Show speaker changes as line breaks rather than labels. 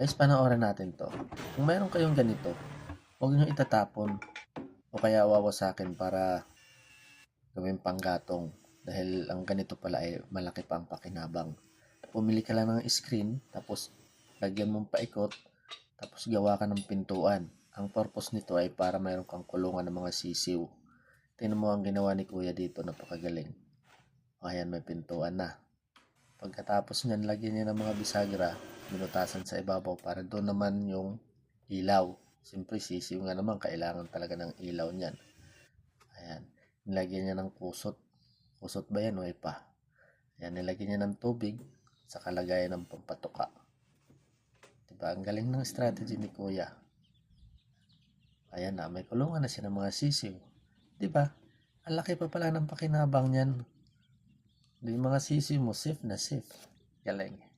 Guys, panoorin natin to. Kung mayroon kayong ganito, huwag nyo itatapon o kaya wawasakin para gawing panggatong dahil ang ganito pala ay malaki pa ang pakinabang. Pumili ka lang ng screen, tapos lagyan mong paikot, tapos gawa ka ng pintuan. Ang purpose nito ay para mayroon kang kulungan ng mga sisiw. Tingnan mo ang ginawa ni Kuya dito, napakagaling. O, Ayan, may pintuan na. Pagkatapos niyan, lagyan niya ng mga bisagra, minutasan sa ibabaw para doon naman yung ilaw. Siyempre, sisiw nga naman, kailangan talaga ng ilaw niyan. Ayan, nilagyan niya ng kusot. Kusot ba yan o pa? Ayan, nilagyan niya ng tubig sa kalagayan ng pampatuka. Diba? Ang galing ng strategy ni Kuya. Ayan na, may kulungan na siya ng mga sisiw. Diba? Ang laki pa pala ng pakinabang niyan. Yung mga sisiw mo, safe na safe. Galing.